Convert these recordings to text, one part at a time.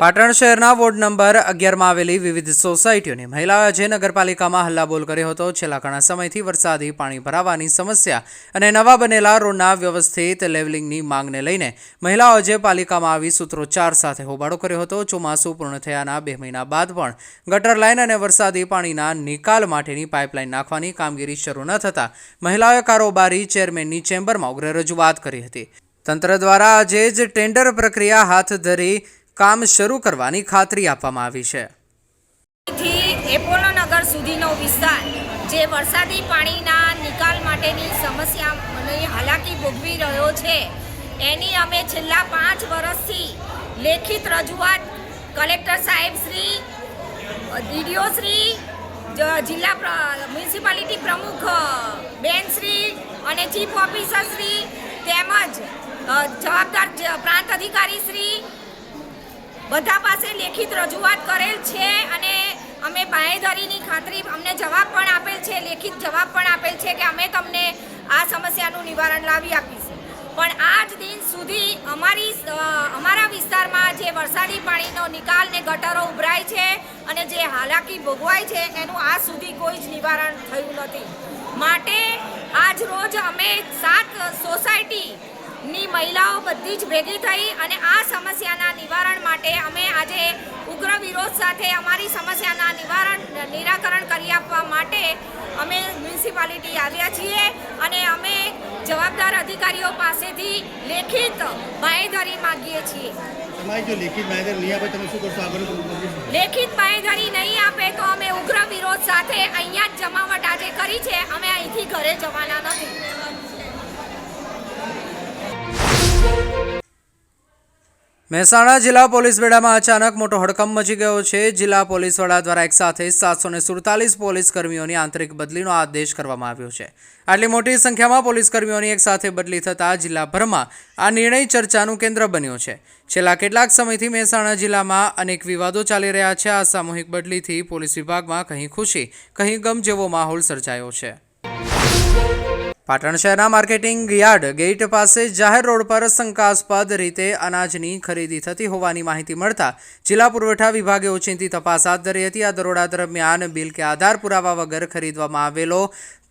પાટણ શહેરના ward number અગિયારમાં આવેલી વિવિધ સોસાયટીઓની મહિલાઓએ આજે નગરપાલિકામાં હલ્લાબોલ કર્યો હતો. છેલ્લા ઘણા સમયથી વરસાદી પાણી ભરાવાની સમસ્યા અને નવા બનેલા રોડના વ્યવસ્થિત લેવલિંગની માંગને લઈને મહિલાઓ આજે પાલિકામાં આવી સૂત્રોચ્ચાર સાથે હોબાળો કર્યો હતો. ચોમાસું પૂર્ણ થયાના બે મહિના બાદ પણ ગટર લાઇન અને વરસાદી પાણીના નિકાલ માટેની પાઇપલાઇન નાખવાની કામગીરી શરૂ ન થતાં મહિલાઓએ કારોબારી ચેરમેનની ચેમ્બરમાં ઉગ્ર રજૂઆત કરી હતી. તંત્ર દ્વારા આજે જ ટેન્ડર પ્રક્રિયા હાથ ધરી કામ શરૂ કરવાની ખાતરી આપવામાં આવી છે. એપોલો નગર સુધીનો વિસ્તાર, જે વરસાદી પાણીના નિકાલ માટેની સમસ્યાની હાલાકી ભોગવી રહ્યો છે. એની અમે છેલ્લા પાંચ વર્ષથી લેખિત રજૂઆત કલેક્ટર સાહેબ શ્રી, ડીડીઓ શ્રી જિલ્લા મ્યુનિસિપાલિટી પ્રમુખ બેન શ્રી અને ચીફ ઓફિસર શ્રી તેમજ જવાબદાર પ્રાંત અધિકારી શ્રી બધા પાસે લેખિત રજૂઆત કરેલ છે અને અમે બાંહેધરીની ખાતરી અમને જવાબ પણ આપેલ છે, લેખિત જવાબ પણ આપેલ છે કે અમે તમને આ સમસ્યાનું નિવારણ લાવી આપીશું. પણ આજ દિન સુધી અમારી અમારા વિસ્તારમાં જે વરસાદી પાણીનો નિકાલ ને ગટરો ઉભરાય છે અને જે હાલાકી ભોગવાય છે, એનું આજ સુધી કોઈ જ નિવારણ થયું નથી. માટે આજ રોજ અમે સાત સોસાયટી મહિલાઓ બધી જ ભેગી થઈ અને આ સમસ્યાના નિવારણ માટે અમે આજે ઉગ્ર વિરોધ સાથે અમારી સમસ્યાના નિવારણ નિરાકરણ કરી આપવા માટે અમે મ્યુનિસિપાલિટી આવ્યા છીએ અને અમે જવાબદાર અધિકારીઓ પાસેથી લેખિત બાંહેધરી માંગીએ છીએ. તમારી જો લેખિત માહિતી નહીં આપે તમે શું કરશો? આગળ લેખિત બાંહેધરી નહીં આપે તો અમે ઉગ્ર વિરોધ સાથે અહીંયા જ જમાવટ આજે કરી છે. અમે અહીંથી ઘરે જવાના નથી. મહેસાણા જિલ્લા પોલીસ બેડામાં અચાનક મોટો હડકંપ મચી ગયો છે. જિલ્લા પોલીસ વડા દ્વારા એક સાથે સાતસો સુડતાલીસ પોલીસ કર્મીઓની આંતરિક બદલીનો આદેશ કરવામાં આવ્યો છે. આટલી મોટી સંખ્યામાં પોલીસ કર્મીઓની એક સાથે બદલી થતાં જિલ્લાભરમાં આ નિર્ણય ચર્ચાનું કેન્દ્ર બન્યો છે. છેલ્લા કેટલાક સમયથી મહેસાણા જિલ્લામાં અનેક વિવાદો ચાલી રહ્યા છે. આ સામૂહિક બદલીથી પોલીસ વિભાગમાં કહી ખુશી કહી ગમ જેવો માહોલ સર્જાયો છે. પાટણ શહેરના માર્કેટિંગ યાર્ડ ગેટ પાસે જાહેર રોડ પર શંકાસ્પદ રીતે અનાજની ખરીદી થતી હોવાની માહિતી મળતા જિલ્લા પુરવઠા વિભાગે ઓચિંતી તપાસ હાથ ધરી હતી. આ દરોડા દરમિયાન બિલ કે આધાર પુરાવા વગર ખરીદવામાં આવેલો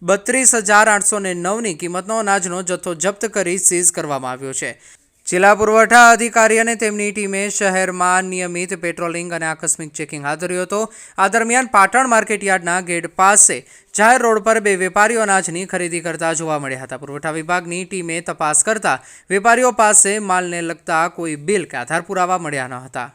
બત્રીસ હજાર આઠસો ને નવની કિંમતનો અનાજનો જથ્થો જપ્ત કરી સીઝ કરવામાં આવ્યો છે. જિલ્લા પુરવઠા અધિકારી અને તેમની ટીમે શહેરમાં નિયમિત પેટ્રોલિંગ અને આકસ્મિક ચેકિંગ હાથ ધર્યું હતું. આ દરમિયાન પાટણ માર્કેટ યાર્ડના ગેટ પાસે જાહેર રોડ પર બે વેપારીઓ અનાજની ખરીદી કરતા જોવા મળ્યા હતા. પુરવઠા વિભાગની ટીમે તપાસ કરતા વેપારીઓ પાસે માલને લગતા કોઈ બિલ કે આધાર પુરાવા મળ્યા ન હતા.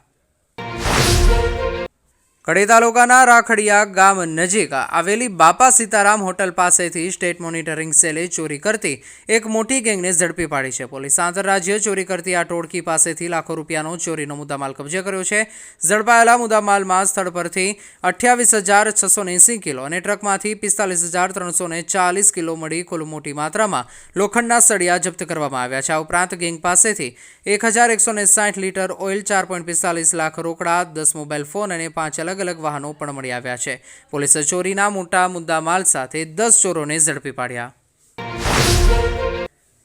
કડી તાલુકાના રાખડિયા ગામ નજીક આવેલી બાપા સીતારામ હોટલ પાસેથી સ્ટેટ મોનિટરિંગ સેલે ચોરી કરતી એક મોટી ગેંગને ઝડપી પાડી છે. પોલીસ આંતરરાજ્ય ચોરી કરતી આ ટોળકી પાસેથી લાખો રૂપિયાનો ચોરીનો મુદ્દામાલ કબજે કર્યો છે. ઝડપાયેલા મુદ્દામાલમાં સ્થળ પરથી અઠ્યાવીસ હજાર છસો એંસી કિલો અને ટ્રકમાંથી પિસ્તાલીસ હજાર ત્રણસો ચાલીસ કિલો મળી કુલ મોટી માત્રામાં લોખંડના સળિયા જપ્ત કરવામાં આવ્યા છે. આ ઉપરાંત ગેંગ પાસેથી એક હજાર એકસો સાઠ લીટર ઓઇલ, ચાર પોઈન્ટ પિસ્તાલીસ લાખ રોકડા, દસ મોબાઈલ ફોન અને પાંચ અલગ અલગ વાહનો પણ મળી આવ્યા છે. પોલીસે ચોરીના મોટા મુદ્દામાલ સાથે દસ ચોરોને ઝડપી પાડ્યા.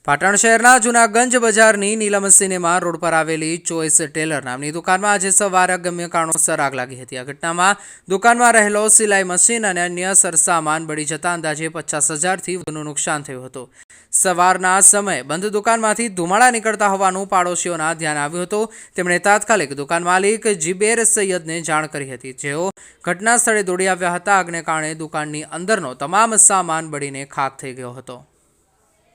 પાટણ શહેરના જૂનાગંજ બજારની નીલમ સિનેમા રોડ પર આવેલી ચોઇસ ટેલર નામની દુકાનમાં આજે સવારે અગમ્ય કારણોસર આગ લાગી હતી. આ ઘટનામાં દુકાનમાં રહેલો સિલાઈ મશીન અને અન્ય સરસામાન બળી જતા અંદાજે પચાસ હજારથી વધુનું નુકસાન થયું હતું. સવારના સમયે બંધ દુકાનમાંથી ધુમાડા નીકળતા હોવાનું પાડોશીઓના ધ્યાન આવ્યું હતું. તેમણે તાત્કાલિક દુકાન માલિક જીબેર સૈયદને જાણ કરી હતી. જેઓ ઘટના સ્થળે દોડી આવ્યા હતા, આગને કારણે દુકાનની અંદરનો તમામ સામાન બળીને ખાક થઈ ગયો હતો.